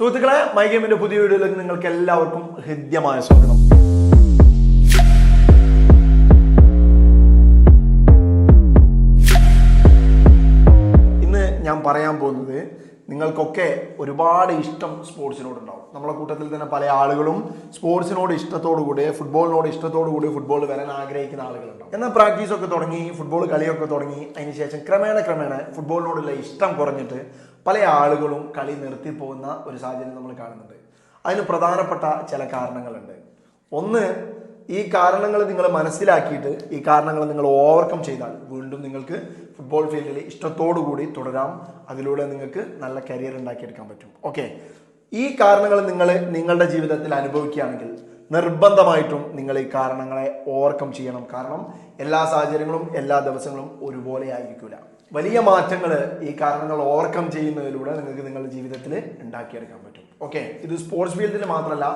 സുഹൃത്തുക്കളെ മൈ ഗെയിമിന്റെ പുതിയ വീഡിയോയിലേക്ക് നിങ്ങൾക്ക് എല്ലാവർക്കും ഹൃദ്യമായ സ്വാഗതം. ഇന്ന് ഞാൻ പറയാൻ പോകുന്നത് നിങ്ങൾക്കൊക്കെ ഒരുപാട് ഇഷ്ടം സ്പോർട്സിനോടുണ്ടാവും. നമ്മളെ കൂട്ടത്തിൽ തന്നെ പല ആളുകളും സ്പോർട്സിനോട് ഇഷ്ടത്തോടു കൂടി ഫുട്ബോളിനോട് ഇഷ്ടത്തോടു കൂടി ഫുട്ബോൾ വരാൻ ആഗ്രഹിക്കുന്ന ആളുകളുണ്ടാവും. എന്നാൽ പ്രാക്ടീസ് ഒക്കെ തുടങ്ങി ഫുട്ബോൾ കളിയൊക്കെ തുടങ്ങി അതിനുശേഷം ക്രമേണ ക്രമേണ ഫുട്ബോളിനോടുള്ള ഇഷ്ടം കുറഞ്ഞിട്ട് പല ആളുകളും കളി നിർത്തി പോകുന്ന ഒരു സാഹചര്യം നമ്മൾ കാണുന്നുണ്ട്. അതിന് പ്രധാനപ്പെട്ട ചില കാരണങ്ങളുണ്ട്. ഒന്ന് ഈ കാരണങ്ങൾ നിങ്ങൾ മനസ്സിലാക്കിയിട്ട് ഈ കാരണങ്ങൾ നിങ്ങൾ ഓവർകം ചെയ്താൽ വീണ്ടും നിങ്ങൾക്ക് ഫുട്ബോൾ ഫീൽഡിൽ ഇഷ്ടത്തോടു കൂടി തുടരാം. അതിലൂടെ നിങ്ങൾക്ക് നല്ല കരിയർ ഉണ്ടാക്കിയെടുക്കാൻ പറ്റും. ഓക്കെ ഈ കാരണങ്ങൾ നിങ്ങൾ നിങ്ങളുടെ ജീവിതത്തിൽ അനുഭവിക്കുകയാണെങ്കിൽ നിർബന്ധമായിട്ടും നിങ്ങൾ ഈ കാരണങ്ങളെ ഓവർകം ചെയ്യണം. കാരണം എല്ലാ സാഹചര്യങ്ങളും എല്ലാ ദിവസങ്ങളും ഒരുപോലെ ആയിരിക്കില്ല വലിയ മാറ്റങ്ങൾ ഈ കാരണങ്ങൾ ഓവർകം ചെയ്യുന്നതിലൂടെ നിങ്ങൾക്ക് നിങ്ങളുടെ ജീവിതത്തിൽ ഉണ്ടാക്കിയെടുക്കാൻ പറ്റും. ഓക്കെ ഇത് സ്പോർട്സ് ഫീൽഡിൽ മാത്രമല്ല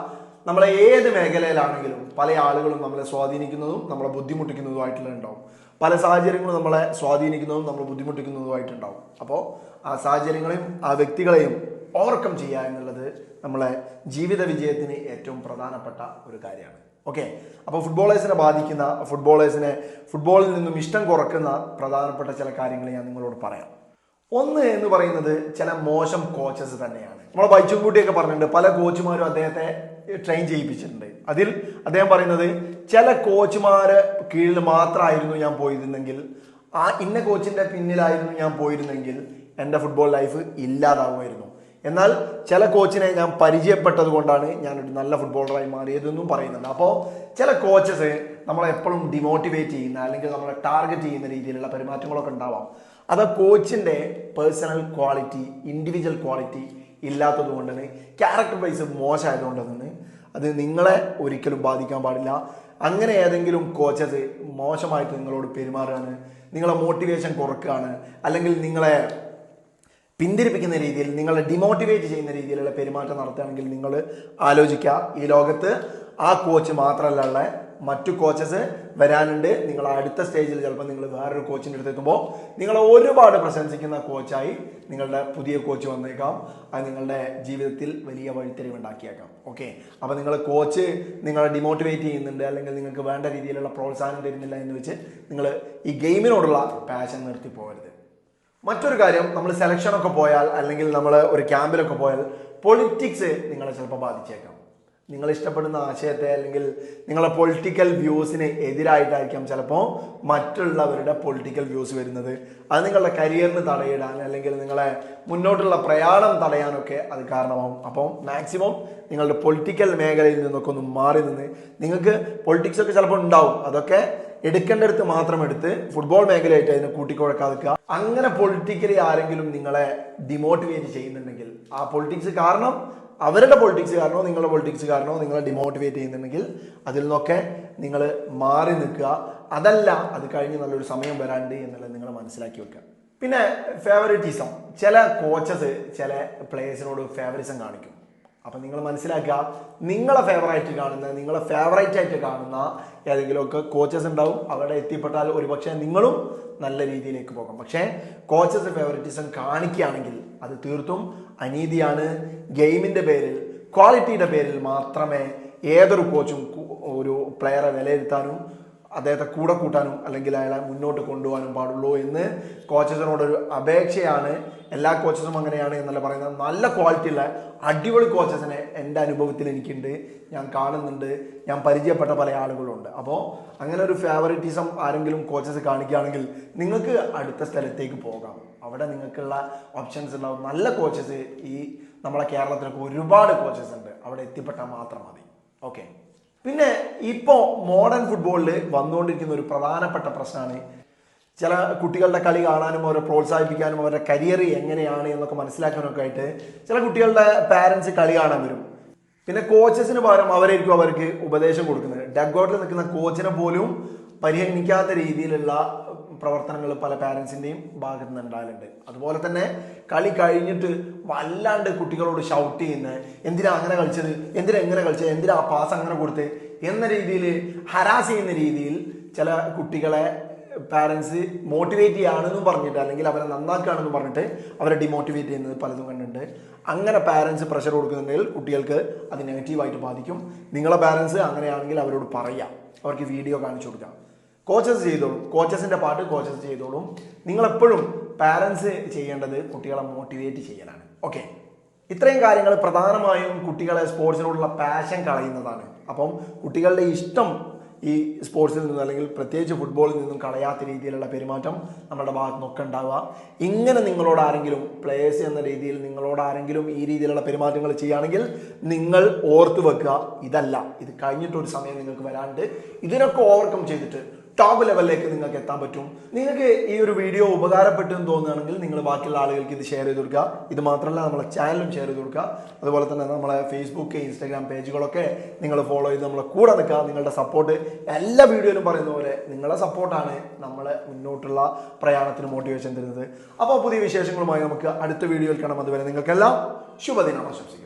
നമ്മളെ ഏത് മേഖലയിലാണെങ്കിലും പല ആളുകളും നമ്മളെ സ്വാധീനിക്കുന്നതും നമ്മളെ ബുദ്ധിമുട്ടിക്കുന്നതുമായിട്ടുള്ള ഉണ്ടാവും പല സാഹചര്യങ്ങളും നമ്മളെ സ്വാധീനിക്കുന്നതും നമ്മളെ ബുദ്ധിമുട്ടിക്കുന്നതുമായിട്ടുണ്ടാവും. അപ്പോൾ ആ സാഹചര്യങ്ങളെയും ആ വ്യക്തികളെയും ഓവർകം ചെയ്യുക എന്നുള്ളത് നമ്മളെ ജീവിത വിജയത്തിന് ഏറ്റവും പ്രധാനപ്പെട്ട ഒരു കാര്യമാണ്. ഓക്കെ അപ്പോൾ ഫുട്ബോളേഴ്സിനെ ബാധിക്കുന്ന ഫുട്ബോളേഴ്സിനെ ഫുട്ബോളിൽ നിന്നും ഇഷ്ടം കുറക്കുന്ന പ്രധാനപ്പെട്ട ചില കാര്യങ്ങൾ ഞാൻ നിങ്ങളോട് പറയാം. ഒന്ന് എന്ന് പറയുന്നത് ചില മോശം കോച്ചസ് തന്നെയാണ്. നമ്മളെ ബൈച്ചുംകൂട്ടിയൊക്കെ പറഞ്ഞിട്ടുണ്ട് പല കോച്ചുമാരും അദ്ദേഹത്തെ ട്രെയിൻ ചെയ്യിപ്പിച്ചിട്ടുണ്ട്. അതിൽ അദ്ദേഹം പറയുന്നത് ചില കോച്ചുമാരെ കീഴിൽ മാത്രമായിരുന്നു ഞാൻ പോയിരുന്നെങ്കിൽ ആ ഇന്ന കോച്ചിന്റെ പിന്നിലായിരുന്നു ഞാൻ പോയിരുന്നെങ്കിൽ എന്റെ ഫുട്ബോൾ ലൈഫ് ഇല്ലാതാവുമായിരുന്നു. എന്നാൽ ചില കോച്ചിനെ ഞാൻ പരിചയപ്പെട്ടത് കൊണ്ടാണ് ഞാനൊരു നല്ല ഫുട്ബോളറായി മാറിയതെന്നും പറയുന്നുണ്ട്. അപ്പോൾ ചില കോച്ചസ് നമ്മളെ എപ്പോഴും ഡിമോട്ടിവേറ്റ് ചെയ്യുന്ന അല്ലെങ്കിൽ നമ്മളെ ടാർഗറ്റ് ചെയ്യുന്ന രീതിയിലുള്ള പെരുമാറ്റങ്ങളൊക്കെ ഉണ്ടാവാം. അത് കോച്ചിന്റെ പേഴ്സണൽ ക്വാളിറ്റി ഇൻഡിവിജ്വൽ ക്വാളിറ്റി ഇല്ലാത്തത് കൊണ്ടാണ് ക്യാരക്ടർ വൈസ് മോശമായതുകൊണ്ട് തന്നെ അത് നിങ്ങളെ ഒരിക്കലും ബാധിക്കാൻ പാടില്ല. അങ്ങനെ ഏതെങ്കിലും കോച്ചസ് മോശമായിട്ട് നിങ്ങളോട് പെരുമാറുകയാണ് നിങ്ങളെ മോട്ടിവേഷൻ കുറക്കുകയാണ് അല്ലെങ്കിൽ നിങ്ങളെ പിന്തിരിപ്പിക്കുന്ന രീതിയിൽ നിങ്ങളെ ഡിമോട്ടിവേറ്റ് ചെയ്യുന്ന രീതിയിലുള്ള പെരുമാറ്റം നടത്തുകയാണെങ്കിൽ നിങ്ങൾ ആലോചിക്കുക ഈ ലോകത്ത് ആ കോച്ച് മാത്രമല്ല ഉള്ള. മറ്റു കോച്ചസ് വരാനുണ്ട്. നിങ്ങൾ അടുത്ത സ്റ്റേജിൽ ചിലപ്പോൾ നിങ്ങൾ വേറൊരു കോച്ചിന്റെ അടുത്ത് എത്തുമ്പോൾ നിങ്ങളെ ഒരുപാട് പ്രശംസിക്കുന്ന കോച്ചായി നിങ്ങളുടെ പുതിയ കോച്ച് വന്നേക്കാം. അത് നിങ്ങളുടെ ജീവിതത്തിൽ വലിയ വഴിത്തിരിവ് ഉണ്ടാക്കിയേക്കാം. ഓക്കെ അപ്പോൾ നിങ്ങൾ കോച്ച് നിങ്ങളെ ഡിമോട്ടിവേറ്റ് ചെയ്യുന്നുണ്ട് അല്ലെങ്കിൽ നിങ്ങൾക്ക് വേണ്ട രീതിയിലുള്ള പ്രോത്സാഹനം തരുന്നില്ല എന്ന് വെച്ച് നിങ്ങൾ ഈ ഗെയിമിനോടുള്ള പാഷൻ നിർത്തി പോകരുത്. മറ്റൊരു കാര്യം നമ്മൾ സെലക്ഷനൊക്കെ പോയാൽ അല്ലെങ്കിൽ നമ്മൾ ഒരു ക്യാമ്പിലൊക്കെ പോയാൽ പൊളിറ്റിക്സ് നിങ്ങളെ ചിലപ്പോൾ ബാധിച്ചേക്കാം. നിങ്ങൾ ഇഷ്ടപ്പെടുന്ന ആശയത്തെ അല്ലെങ്കിൽ നിങ്ങളെ പൊളിറ്റിക്കൽ വ്യൂസിന് എതിരായിട്ടായിരിക്കാം ചിലപ്പോൾ മറ്റുള്ളവരുടെ പൊളിറ്റിക്കൽ വ്യൂസ് വരുന്നത്. അത് നിങ്ങളുടെ കരിയറിന് തടയിടാൻ അല്ലെങ്കിൽ നിങ്ങളെ മുന്നോട്ടുള്ള പ്രയാണം തടയാനൊക്കെ അത് കാരണമാവും. അപ്പോൾ മാക്സിമം നിങ്ങളുടെ പൊളിറ്റിക്കൽ മേഖലയിൽ നിന്നൊക്കെ ഒന്ന് മാറി നിന്ന് നിങ്ങൾക്ക് പൊളിറ്റിക്സ് ഒക്കെ ചിലപ്പോൾ ഉണ്ടാവും. അതൊക്കെ എടുക്കേണ്ടടുത്ത് മാത്രം എടുത്ത് ഫുട്ബോൾ മേഖലയായിട്ട് അതിനെ കൂട്ടിക്കുഴക്കാതിക്കുക അങ്ങനെ പൊളിറ്റിക്കലി ആരെങ്കിലും നിങ്ങളെ ഡിമോട്ടിവേറ്റ് ചെയ്യുന്നുണ്ടെങ്കിൽ ആ പൊളിറ്റിക്സ് കാരണം അവരുടെ പൊളിറ്റിക്സ് കാരണമോ നിങ്ങളുടെ പൊളിറ്റിക്സ് കാരണമോ നിങ്ങളെ ഡിമോട്ടിവേറ്റ് ചെയ്യുന്നുണ്ടെങ്കിൽ അതിൽ നിന്നൊക്കെ നിങ്ങൾ മാറി നിൽക്കുക. അതല്ല അത് കഴിഞ്ഞ് നല്ലൊരു സമയം വരാണ്ട് എന്നുള്ളത് നിങ്ങൾ മനസ്സിലാക്കി വെക്കുക. പിന്നെ ഫേവറിറ്റിസം ചില കോച്ചസ് ചില പ്ലേയേഴ്സിനോട് ഫേവറിസം കാണിക്കും. അപ്പം നിങ്ങൾ മനസ്സിലാക്കുക നിങ്ങളെ ഫേവറേറ്റ് കാണുന്ന നിങ്ങളെ ഫേവറേറ്റ് ആയിട്ട് കാണുന്ന ഏതെങ്കിലുമൊക്കെ കോച്ചസ് ഉണ്ടാവും. അവിടെ എത്തിപ്പെട്ടാൽ ഒരുപക്ഷെ നിങ്ങളും നല്ല രീതിയിലേക്ക് പോകാം. പക്ഷേ കോച്ചസ് ഫേവററ്റിസം കാണിക്കുകയാണെങ്കിൽ അത് തീർത്തും അനീതിയാണ്. ഗെയിമിന്റെ പേരിൽ ക്വാളിറ്റിയുടെ പേരിൽ മാത്രമേ ഏതൊരു കോച്ചും ഒരു പ്ലെയറെ വിലയിരുത്താനും അദ്ദേഹത്തെ കൂടെ കൂട്ടാനും അല്ലെങ്കിൽ അയാളെ മുന്നോട്ട് കൊണ്ടുപോകാനും പാടുള്ളൂ എന്ന് കോച്ചസിനോടൊരു അപേക്ഷയാണ്. എല്ലാ കോച്ചസും അങ്ങനെയാണ് എന്നല്ല പറയുന്നത്. നല്ല ക്വാളിറ്റിയുള്ള അടിപൊളി കോച്ചസിനെ എന്റെ അനുഭവത്തിൽ എനിക്കുണ്ട്. ഞാൻ കാണുന്നുണ്ട്. ഞാൻ പരിചയപ്പെട്ട പല ആളുകളുണ്ട്. അപ്പോൾ അങ്ങനെ ഒരു ഫേവറിറ്റിസം ആരെങ്കിലും കോച്ചസ് കാണിക്കുകയാണെങ്കിൽ നിങ്ങൾക്ക് അടുത്ത സ്ഥലത്തേക്ക് പോകാം. അവിടെ നിങ്ങൾക്കുള്ള ഓപ്ഷൻസ് ഉണ്ടാവും. നല്ല കോച്ചസ് ഈ നമ്മളെ കേരളത്തിലൊക്കെ ഒരുപാട് കോച്ചസ് ഉണ്ട്. അവിടെ എത്തിപ്പെട്ടാൽ മാത്രം മതി. ഓക്കെ പിന്നെ ഇപ്പോൾ മോഡേൺ ഫുട്ബോളിൽ വന്നുകൊണ്ടിരിക്കുന്ന ഒരു പ്രധാനപ്പെട്ട പ്രശ്നമാണ് ചില കുട്ടികളുടെ കളി കാണാനും അവരെ പ്രോത്സാഹിപ്പിക്കാനും അവരുടെ കരിയർ എങ്ങനെയാണ് എന്നൊക്കെ മനസ്സിലാക്കാനൊക്കെ ആയിട്ട് ചില കുട്ടികളുടെ പാരൻസ് കളി കാണാൻ വരും. പിന്നെ കോച്ചസിന് പകരം അവരായിരിക്കും അവർക്ക് ഉപദേശം കൊടുക്കുന്നത്. ഡഗ്ഔട്ടിൽ നിൽക്കുന്ന കോച്ചിനെ പോലും പരിഗണിക്കാത്ത രീതിയിലുള്ള പ്രവർത്തനങ്ങൾ പല പാരൻസിന്റെയും ഭാഗത്ത് നിന്ന് ഉണ്ടാകലുണ്ട്. അതുപോലെ തന്നെ കളി കഴിഞ്ഞിട്ട് വല്ലാണ്ട് കുട്ടികളോട് ഷൗട്ട് ചെയ്യുന്ന എന്തിനാ അങ്ങനെ കളിച്ചത്? എന്തിനാ എങ്ങനെ കളിച്ചത്? എന്തിനാ പാസ് അങ്ങനെ കൊടുത്ത്? എന്ന രീതിയിൽ ഹരാസ് ചെയ്യുന്ന രീതിയിൽ ചില കുട്ടികളെ പാരൻസ് മോട്ടിവേറ്റ് ചെയ്യുകയാണെന്നും പറഞ്ഞിട്ട് അല്ലെങ്കിൽ അവരെ നന്നാക്കുകയാണെന്നും പറഞ്ഞിട്ട് അവരെ ഡിമോട്ടിവേറ്റ് ചെയ്യുന്നത് പലതും കണ്ടിട്ടുണ്ട്. അങ്ങനെ പാരൻസ് പ്രഷർ കൊടുക്കുന്നുണ്ടെങ്കിൽ കുട്ടികൾക്ക് അത് നെഗറ്റീവായിട്ട് ബാധിക്കും. നിങ്ങളെ പാരൻസ് അങ്ങനെയാണെങ്കിൽ അവരോട് പറയാം. അവർക്ക് വീഡിയോ കാണിച്ചു കൊടുക്കാം. കോച്ചസ് ചെയ്തോളും. കോച്ചസിന്റെ പാട്ട് കോച്ചസ് ചെയ്തോളും. നിങ്ങളെപ്പോഴും പാരൻസ് ചെയ്യേണ്ടത് കുട്ടികളെ മോട്ടിവേറ്റ് ചെയ്യാനാണ് ഓക്കെ ഇത്രയും കാര്യങ്ങൾ പ്രധാനമായും കുട്ടികളെ സ്പോർട്സിനോടുള്ള പാഷൻ കളയുന്നതാണ്. അപ്പം കുട്ടികളുടെ ഇഷ്ടം ഈ സ്പോർട്സിൽ നിന്നും അല്ലെങ്കിൽ പ്രത്യേകിച്ച് ഫുട്ബോളിൽ നിന്നും കളയാത്ത രീതിയിലുള്ള പെരുമാറ്റം നമ്മുടെ ഭാഗത്ത് നിന്നൊക്കെ ഉണ്ടാവുക. ഇങ്ങനെ നിങ്ങളോട് ആരെങ്കിലും പ്ലേയേഴ്സ് എന്ന രീതിയിൽ നിങ്ങളോട് ആരെങ്കിലും ഈ രീതിയിലുള്ള പെരുമാറ്റങ്ങൾ ചെയ്യുകയാണെങ്കിൽ നിങ്ങൾ ഓർത്തു വെക്കുക. ഇതല്ല. ഇത് കഴിഞ്ഞിട്ടൊരു സമയം നിങ്ങൾക്ക് വരാണ്ട് ഇതിനൊക്കെ ഓവർകം ചെയ്തിട്ട് ടോപ്പ് ലെവലിലേക്ക് നിങ്ങൾക്ക് എത്താൻ പറ്റും. നിങ്ങൾക്ക് ഈ ഒരു വീഡിയോ ഉപകാരപ്പെട്ടു എന്ന് തോന്നുകയാണെങ്കിൽ നിങ്ങൾ ബാക്കിയുള്ള ആളുകൾക്ക് ഇത് ഷെയർ ചെയ്ത് കൊടുക്കുക. ഇത് മാത്രമല്ല നമ്മളെ ചാനലും ഷെയർ ചെയ്ത് കൊടുക്കുക. അതുപോലെ തന്നെ നമ്മളെ ഫേസ്ബുക്ക് ഇൻസ്റ്റാഗ്രാം പേജുകളൊക്കെ നിങ്ങൾ ഫോളോ ചെയ്ത് നമ്മളെ കൂടെ നിൽക്കുക. നിങ്ങളുടെ സപ്പോർട്ട് എല്ലാ വീഡിയോയിലും പറയുന്ന പോലെ നിങ്ങളുടെ സപ്പോർട്ടാണ് നമ്മളെ മുന്നോട്ടുള്ള പ്രയാണത്തിന് മോട്ടിവേഷൻ തരുന്നത്. അപ്പോൾ പുതിയ വിശേഷങ്ങളുമായി നമുക്ക് അടുത്ത വീഡിയോയിൽ കാണാം. അതുവരെ നിങ്ങൾക്കെല്ലാം ശുഭദിനം ആശംസിക്കുന്നു.